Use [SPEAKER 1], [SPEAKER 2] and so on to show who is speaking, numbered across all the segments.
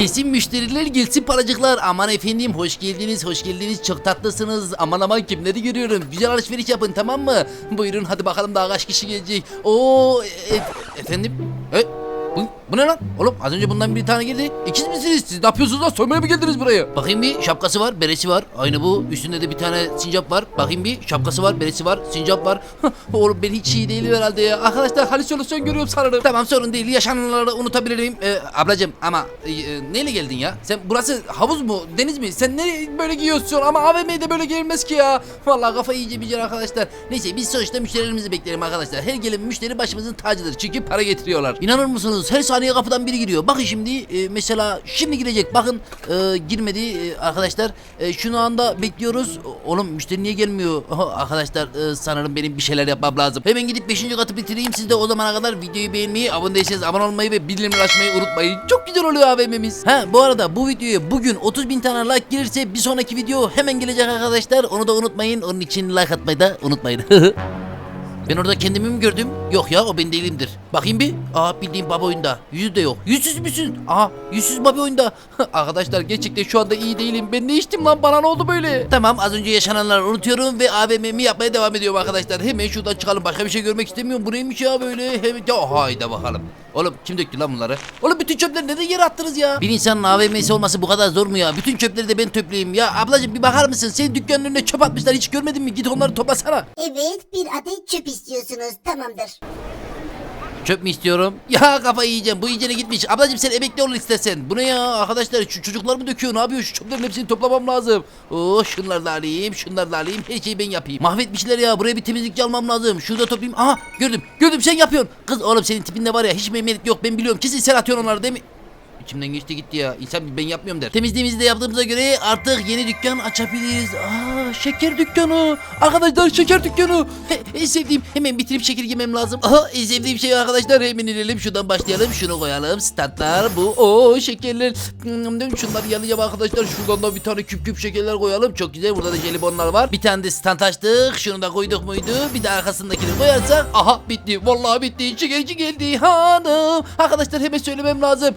[SPEAKER 1] Kesin müşteriler gelsin paracıklar. Aman efendim hoş geldiniz hoş geldiniz çok tatlısınız. Aman aman kimleri görüyorum. Güzel alışveriş yapın tamam mı? Buyurun hadi bakalım daha kaç kişi gelecek. Oo e- e- efendim. E, bu, ne lan? Oğlum az önce bundan bir tane geldi. İkiz misiniz? Siz ne yapıyorsunuz lan? Soymaya mı geldiniz buraya? Bakayım bir şapkası var, beresi var. Aynı bu. Üstünde de bir tane sincap var. Bakayım bir şapkası var, beresi var, sincap var. Oğlum ben hiç iyi değilim herhalde ya. Arkadaşlar halüsinasyon görüyorum sanırım. Tamam sorun değil. Yaşananları unutabilirim. Ee, ablacım ama e, e, neyle geldin ya? Sen burası havuz mu? Deniz mi? Sen ne böyle giyiyorsun? Ama AVM'de böyle giyilmez ki ya. Vallahi kafayı iyice bir arkadaşlar. Neyse biz sonuçta müşterilerimizi bekleyelim arkadaşlar. Her gelen müşteri başımızın tacıdır. Çünkü para getiriyorlar. İnanır mısınız? Her saniye kapıdan biri giriyor. Bakın şimdi e, mesela şimdi girecek. Bakın e, girmedi e, arkadaşlar. E, şunu anda bekliyoruz. Oğlum müşteri niye gelmiyor? Aha, arkadaşlar e, sanırım benim bir şeyler yapmam lazım. Hemen gidip 5. katı bitireyim. Siz de o zamana kadar videoyu beğenmeyi, abone değilseniz abone olmayı ve bildirimleri açmayı unutmayın. Çok güzel oluyor AVM'miz. Ha bu arada bu videoya bugün 30 bin tane like gelirse bir sonraki video hemen gelecek arkadaşlar. Onu da unutmayın. Onun için like atmayı da unutmayın. Ben orada kendimi mi gördüm? Yok ya o ben değilimdir. Bakayım bir. Aa bildiğim baba oyunda. Yüzü de yok. Yüzsüz müsün? Aha yüzsüz baba oyunda. Arkadaşlar gerçekten şu anda iyi değilim. Ben ne içtim lan bana ne oldu böyle? Tamam az önce yaşananları unutuyorum ve AVM'mi yapmaya devam ediyorum arkadaşlar. Hemen şuradan çıkalım. Başka bir şey görmek istemiyorum. Bu neymiş ya böyle? Hemen ya hayda bakalım. Oğlum kim döktü lan bunları? Oğlum bütün çöpleri neden yere attınız ya? Bir insanın AVM'si olması bu kadar zor mu ya? Bütün çöpleri de ben toplayayım. Ya ablacığım bir bakar mısın? Senin dükkanın önüne çöp atmışlar. Hiç görmedin mi? Git onları toplasana.
[SPEAKER 2] Evet bir adet çöp istiyorsunuz tamamdır.
[SPEAKER 1] Çöp mü istiyorum? Ya kafayı yiyeceğim. Bu iyicene gitmiş. Ablacığım sen emekli ol istersen. Bu ne ya arkadaşlar? Şu çocuklar mı döküyor? Ne yapıyor? Şu çöplerin hepsini toplamam lazım. Oh şunları da alayım. Şunları da alayım. Her şeyi ben yapayım. Mahvetmişler ya. Buraya bir temizlikçi almam lazım. Şurada toplayayım. Aha gördüm. Gördüm sen yapıyorsun. Kız oğlum senin tipinde var ya hiç memnuniyet yok. Ben biliyorum. Kesin sen atıyorsun onları değil mi? İçimden geçti gitti ya. İnsan ben yapmıyorum der. Temizliğimizi de yaptığımıza göre artık yeni dükkan açabiliriz. Aa şeker dükkanı. Arkadaşlar şeker dükkanı. He, en sevdiğim. Hemen bitirip şeker yemem lazım. Aha en sevdiğim şey arkadaşlar. Hemen inelim. Şuradan başlayalım. Şunu koyalım. Statlar bu. Oo şekerler. Hmm, Şunları yalayacağım arkadaşlar. Şuradan da bir tane küp küp şekerler koyalım. Çok güzel. Burada da jelibonlar var. Bir tane de stand açtık. Şunu da koyduk muydu? Bir de arkasındakini koyarsak. Aha bitti. Vallahi bitti. Şekerci geldi. Hanım. Arkadaşlar hemen söylemem lazım.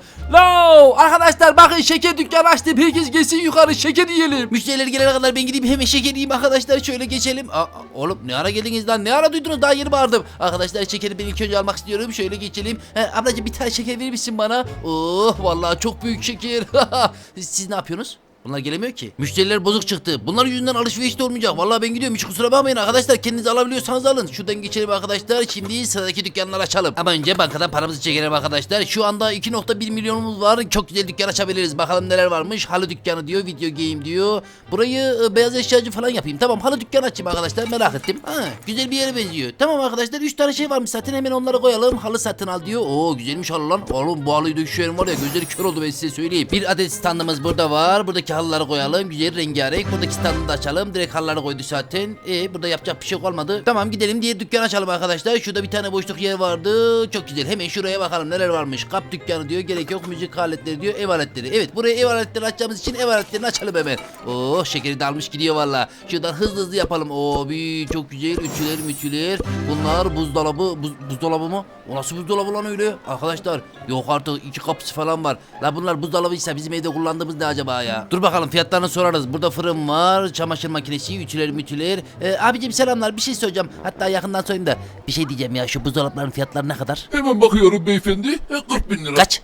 [SPEAKER 1] Lo! Arkadaşlar bakın şeker dükkanı açtım. Herkes gelsin yukarı şeker yiyelim. Müşteriler gelene kadar ben gideyim hemen şeker yiyeyim arkadaşlar. Şöyle geçelim. Aa, oğlum ne ara geldiniz lan? Ne ara duydunuz? Daha yeni bağırdım. Arkadaşlar şekeri ben ilk önce almak istiyorum. Şöyle geçelim. He, ablacığım bir tane şeker verir misin bana? Oh vallahi çok büyük şeker. Siz ne yapıyorsunuz? Bunlar gelemiyor ki. Müşteriler bozuk çıktı. Bunlar yüzünden alışveriş de olmayacak. Vallahi ben gidiyorum. Hiç kusura bakmayın arkadaşlar. Kendiniz alabiliyorsanız alın. Şuradan geçelim arkadaşlar. Şimdi sıradaki dükkanları açalım. Ama önce bankadan paramızı çekelim arkadaşlar. Şu anda 2.1 milyonumuz var. Çok güzel dükkan açabiliriz. Bakalım neler varmış. Halı dükkanı diyor. Video game diyor. Burayı e, beyaz eşyacı falan yapayım. Tamam halı dükkanı açayım arkadaşlar. Merak ettim. Ha, güzel bir yere benziyor. Tamam arkadaşlar 3 tane şey varmış zaten. Hemen onları koyalım. Halı satın al diyor. Oo güzelmiş halı lan. Oğlum bu halıyı döküşüyorum var ya. Gözleri kör oldu ben size söyleyeyim. Bir adet standımız burada var. Buradaki halıları koyalım. Güzel rengarenk. Buradaki standı da açalım. Direkt halıları koydu zaten. E burada yapacak bir şey kalmadı. Tamam gidelim diye dükkan açalım arkadaşlar. Şurada bir tane boşluk yer vardı. Çok güzel. Hemen şuraya bakalım neler varmış. Kap dükkanı diyor. Gerek yok. Müzik aletleri diyor. Ev aletleri. Evet buraya ev aletleri açacağımız için ev aletlerini açalım hemen. Oh şekeri dalmış gidiyor valla. Şuradan hızlı hızlı yapalım. Oo bir çok güzel. Ütüler mütüler. Bunlar buzdolabı. Buz, buzdolabı mı? O nasıl buzdolabı lan öyle? Arkadaşlar yok artık iki kapısı falan var. La bunlar buzdolabıysa bizim evde kullandığımız ne acaba ya? Dur bakalım fiyatlarını sorarız. Burada fırın var. Çamaşır makinesi. Ütüler mütüler. Ee, abicim selamlar. Bir şey söyleyeceğim. Hatta yakından sorayım da. Bir şey diyeceğim ya. Şu buzdolapların fiyatları ne kadar?
[SPEAKER 3] Hemen bakıyorum beyefendi. E, 40 bin lira.
[SPEAKER 1] Kaç?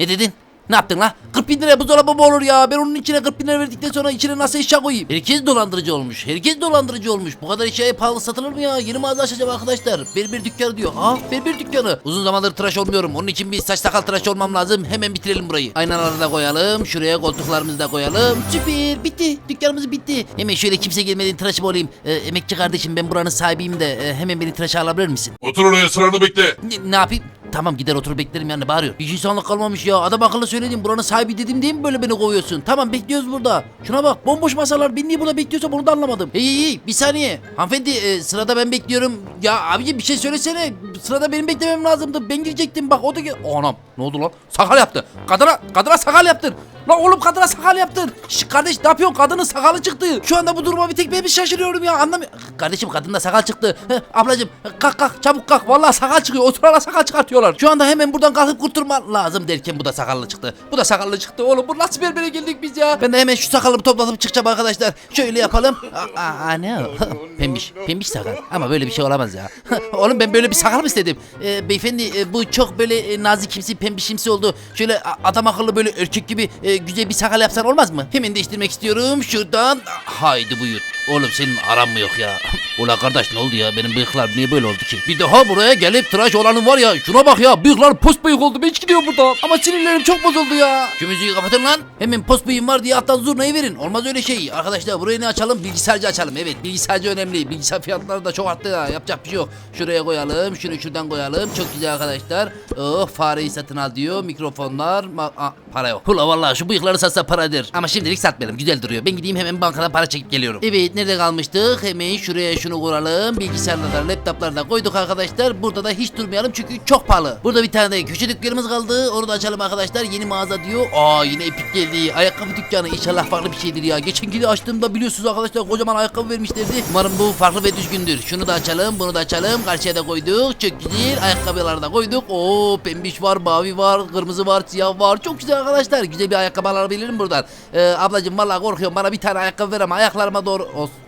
[SPEAKER 1] Ne dedin? Ne yaptın la? 40 bin liraya buzdolabı mı olur ya? Ben onun içine 40 bin lira verdikten sonra içine nasıl eşya koyayım? Herkes dolandırıcı olmuş. Herkes dolandırıcı olmuş. Bu kadar eşyaya pahalı satılır mı ya? Yeni mağaza açacağım arkadaşlar. Berber dükkanı diyor. Ah berber dükkanı. Uzun zamandır tıraş olmuyorum. Onun için bir saç sakal tıraş olmam lazım. Hemen bitirelim burayı. Aynaları da koyalım. Şuraya koltuklarımızı da koyalım. Süper. Bitti. Dükkanımız bitti. Hemen şöyle kimse gelmeden tıraşım olayım. Ee, emekçi kardeşim ben buranın sahibiyim de e, hemen beni tıraşa alabilir misin?
[SPEAKER 3] Otur oraya sıranı bekle.
[SPEAKER 1] Ne, ne yapayım? Tamam gider otur beklerim yani bağırıyor. Hiç insanlık kalmamış ya. Adam akıllı söyledim buranın sahibi dedim diye mi böyle beni kovuyorsun? Tamam bekliyoruz burada. Şuna bak bomboş masalar. Ben niye burada bekliyorsam bunu da anlamadım. Hey hey bir saniye. Hanımefendi e, sırada ben bekliyorum. Ya abici bir şey söylesene. Sırada benim beklemem lazımdı. Ben girecektim bak o da. Anam ne oldu lan? Sakal yaptı. Kadına, kadına sakal yaptın. Lan oğlum kadına sakal yaptın. Şş, kardeş ne yapıyorsun? Kadının sakalı çıktı. Şu anda bu duruma bir tek ben mi şaşırıyorum ya anlamıyorum. Kardeşim kadında sakal çıktı. Heh, ablacım kalk kalk çabuk kalk. Vallahi sakal çıkıyor. Oturana sakal çıkartıyorlar. Şu anda hemen buradan kalkıp kurtulman lazım derken bu da sakallı çıktı. Bu da sakallı çıktı. Oğlum bu nasıl berbere geldik biz ya? Ben de hemen şu sakalımı toplatıp çıkacağım arkadaşlar. Şöyle yapalım. Aa, aa, ne o? Pembiş. Pembiş sakal. Ama böyle bir şey olamaz ya. Oğlum ben böyle bir sakal mı istedim? Ee, beyefendi e, bu çok böyle e, nazikimsi pembişimsi oldu. Şöyle a- adam akıllı böyle erkek gibi e, güzel bir sakal yapsan olmaz mı? Hemen değiştirmek istiyorum. Şuradan. Haydi buyur. Oğlum senin aran mı yok ya? Ula kardeş ne oldu ya? Benim bıyıklar niye böyle oldu ki? Bir daha buraya gelip tıraş olanın var ya. Şuna bak ya. Bıyıklar post bıyık oldu. Ben hiç gidiyorum buradan. Ama sinirlerim çok bozuldu ya. Şu müziği kapatın lan. Hemen post bıyığım var diye alttan zurnayı verin. Olmaz öyle şey. Arkadaşlar burayı ne açalım? Bilgisayarcı açalım. Evet bilgisayarcı önemli. Bilgisayar fiyatları da çok arttı ya. Yapacak bir şey yok. Şuraya koyalım. Şunu şuradan koyalım. Çok güzel arkadaşlar. Oh fareyi satın al diyor. Mikrofonlar. Ma- Aa, para yok. Ula vallahi şu bıyıkları satsa paradır. Ama şimdilik satmayalım. Güzel duruyor. Ben gideyim hemen bankadan para çekip geliyorum. Evet nerede kalmıştık? Hemen şuraya şunu kuralım. Bilgisayarlarda, laptoplarda koyduk arkadaşlar. Burada da hiç durmayalım çünkü çok pahalı. Burada bir tane de köşe dükkanımız kaldı. Onu da açalım arkadaşlar. Yeni mağaza diyor. Aa yine epik geldi. Ayakkabı dükkanı. İnşallah farklı bir şeydir ya. Geçen gibi açtığımda biliyorsunuz arkadaşlar kocaman ayakkabı vermişlerdi. Umarım bu farklı ve düzgündür. Şunu da açalım. Bunu da açalım. Karşıya da koyduk. Çok güzel. Ayakkabıları da koyduk. Oo pembiş var, mavi var, kırmızı var, siyah var. Çok güzel arkadaşlar. Güzel bir ayakkabı alabilirim buradan. Ee, ablacığım vallahi korkuyorum. Bana bir tane ayakkabı ver ama ayaklarıma doğru olsun.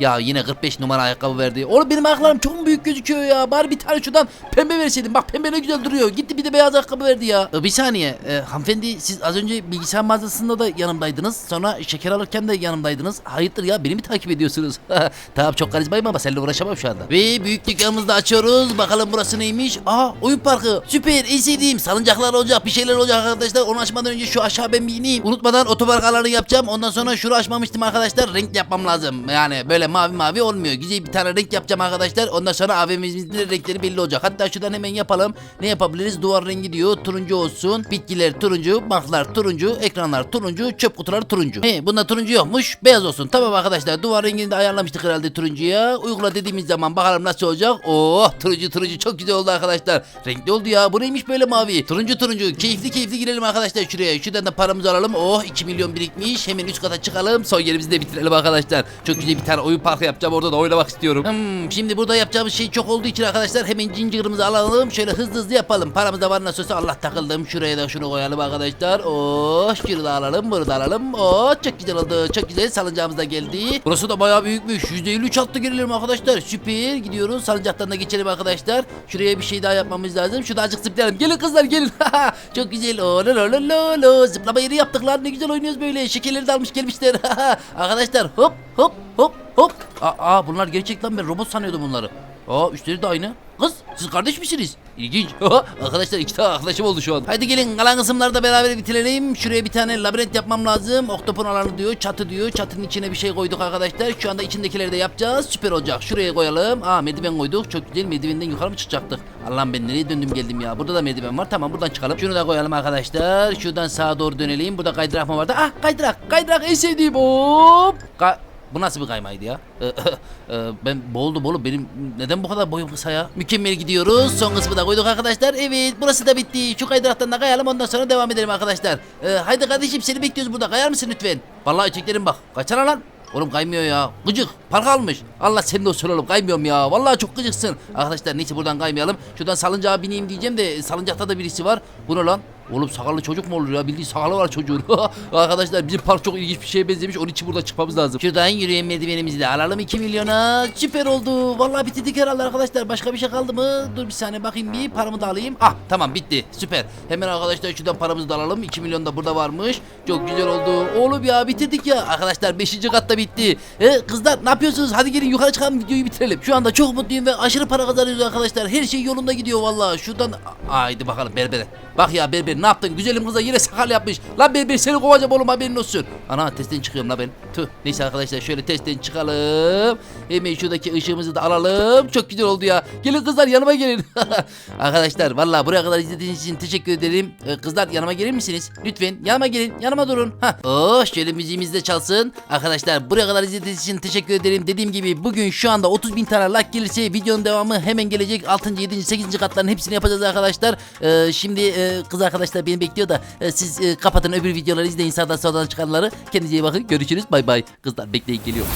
[SPEAKER 1] Ya yine 45 numara ayakkabı verdi. Oğlum benim ayaklarım çok büyük gözüküyor ya? Bari bir tane şuradan pembe verseydin. Bak pembe ne güzel duruyor. Gitti bir de beyaz ayakkabı verdi ya. Ee, bir saniye. Ee, hanımefendi siz az önce bilgisayar mağazasında da yanımdaydınız. Sonra şeker alırken de yanımdaydınız. Hayırdır ya beni mi takip ediyorsunuz? tamam çok karizmayım ama seninle uğraşamam şu anda. Ve büyük dükkanımızı da açıyoruz. Bakalım burası neymiş? Aa oyun parkı. Süper en sevdiğim. Salıncaklar olacak bir şeyler olacak arkadaşlar. Onu açmadan önce şu aşağı ben bir ineyim. Unutmadan otopark alanı yapacağım. Ondan sonra şunu açmamıştım arkadaşlar. Renk yapmam lazım. Yani böyle mavi mavi olmuyor. Güzel bir tane renk yapacağım arkadaşlar. Ondan sonra AVM'imizin renkleri belli olacak. Hatta şuradan hemen yapalım. Ne yapabiliriz? Duvar rengi diyor. Turuncu olsun. Bitkiler turuncu. Banklar turuncu. Ekranlar turuncu. Çöp kutuları turuncu. He bunda turuncu yokmuş. Beyaz olsun. Tamam arkadaşlar. Duvar rengini de ayarlamıştık herhalde turuncuya. Uygula dediğimiz zaman bakalım nasıl olacak. Oh turuncu turuncu çok güzel oldu arkadaşlar. Renkli oldu ya. Bu neymiş böyle mavi? Turuncu turuncu. Keyifli keyifli girelim arkadaşlar şuraya. Şuradan da paramızı alalım. Oh 2 milyon birikmiş. Hemen üst kata çıkalım. Son yerimizi de bitirelim arkadaşlar. Çok güzel bir tane oyun parkı yapacağım. Orada da oynamak istiyorum. Hmm, şimdi burada yapacağımız şey çok olduğu için arkadaşlar hemen cincirimizi alalım. Şöyle hızlı hızlı yapalım. Paramız da var nasıl olsa Allah takıldım. Şuraya da şunu koyalım arkadaşlar. Oh şunu da alalım. Bunu da alalım. Oh çok güzel oldu. Çok güzel. Salıncağımız da geldi. Burası da bayağı büyükmüş. %53 attı gelelim arkadaşlar. Süper. Gidiyoruz. Salıncaktan da geçelim arkadaşlar. Şuraya bir şey daha yapmamız lazım. Şurada azıcık zıplayalım. Gelin kızlar gelin. çok güzel. Oh, lo, lo, lo, lo, lo. Zıplama yeri yaptık lan. Ne güzel oynuyoruz böyle. Şekerleri de almış gelmişler. arkadaşlar hop hop hop hop. Aa, aa, bunlar gerçekten ben robot sanıyordum bunları. Aa üstleri de aynı. Kız siz kardeş misiniz? İlginç. Arkadaşlar iki tane arkadaşım oldu şu an. Haydi gelin kalan kısımları da beraber bitirelim. Şuraya bir tane labirent yapmam lazım. Oktopon alanı diyor. Çatı diyor. Çatının içine bir şey koyduk arkadaşlar. Şu anda içindekileri de yapacağız. Süper olacak. Şuraya koyalım. Aa merdiven koyduk. Çok güzel. Merdivenden yukarı mı çıkacaktık? Allah'ım ben nereye döndüm geldim ya. Burada da merdiven var. Tamam buradan çıkalım. Şunu da koyalım arkadaşlar. Şuradan sağa doğru dönelim. Burada kaydırak mı vardı? Ah kaydırak. Kaydırak en sevdiğim. Hop. Ka- bu nasıl bir kaymaydı ya? Ee, e, ben boğuldum oğlum. Benim neden bu kadar boyum kısa ya? Mükemmel gidiyoruz. Son kısmı da koyduk arkadaşlar. Evet burası da bitti. Şu kaydıraktan da kayalım ondan sonra devam edelim arkadaşlar. Ee, haydi kardeşim seni bekliyoruz burada. Kayar mısın lütfen? Vallahi çeklerim bak. Kaçana lan. Oğlum kaymıyor ya. Gıcık. Park almış. Allah senin olsun oğlum. Kaymıyorum ya. Vallahi çok gıcıksın. Arkadaşlar neyse buradan kaymayalım. Şuradan salıncağa bineyim diyeceğim de salıncakta da birisi var. Bu ne lan? Oğlum sakallı çocuk mu olur ya? Bildiğin sakalı var çocuğun. Arkadaşlar bizim park çok ilginç bir şeye benzemiş. Onun için burada çıkmamız lazım. Şuradan yürüyen merdivenimizi de alalım 2 milyona. Süper oldu. Vallahi bitirdik herhalde arkadaşlar. Başka bir şey kaldı mı? Dur bir saniye bakayım bir. Paramı da alayım. Ah tamam bitti. Süper. Hemen arkadaşlar şuradan paramızı da alalım. 2 milyon da burada varmış. Çok güzel oldu. Oğlum ya bitirdik ya. Arkadaşlar 5. katta bitti. E, kızlar ne yapıyorsunuz? Hadi gelin yukarı çıkalım videoyu bitirelim. Şu anda çok mutluyum ve aşırı para kazanıyoruz arkadaşlar. Her şey yolunda gidiyor vallahi. Şuradan haydi bakalım berbere. Bak ya berber ne yaptın? Güzelim kıza yine sakal yapmış. Lan berber seni kovacağım oğlum haberin olsun. Ana testten çıkıyorum la ben. Tüh. Neyse arkadaşlar şöyle testten çıkalım. Hemen şuradaki ışığımızı da alalım. Çok güzel oldu ya. Gelin kızlar yanıma gelin. arkadaşlar vallahi buraya kadar izlediğiniz için teşekkür ederim. Ee, kızlar yanıma gelir misiniz? Lütfen yanıma gelin. Yanıma durun. Oh şöyle müziğimiz de çalsın. Arkadaşlar buraya kadar izlediğiniz için teşekkür ederim. Dediğim gibi bugün şu anda 30 bin tane like gelirse videonun devamı hemen gelecek. 6. 7. 8. katların hepsini yapacağız arkadaşlar. Ee, şimdi e,
[SPEAKER 4] e, kız arkadaşlar beni bekliyor da e, siz e, kapatın öbür videoları izleyin sağdan soldan çıkanları. Kendinize iyi bakın. Görüşürüz. Bay bay. Kızlar bekleyin geliyor.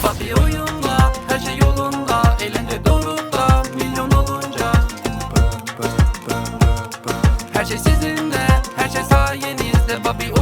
[SPEAKER 1] Oyunda, her şey şey sizinle, her şey sayenizde Papi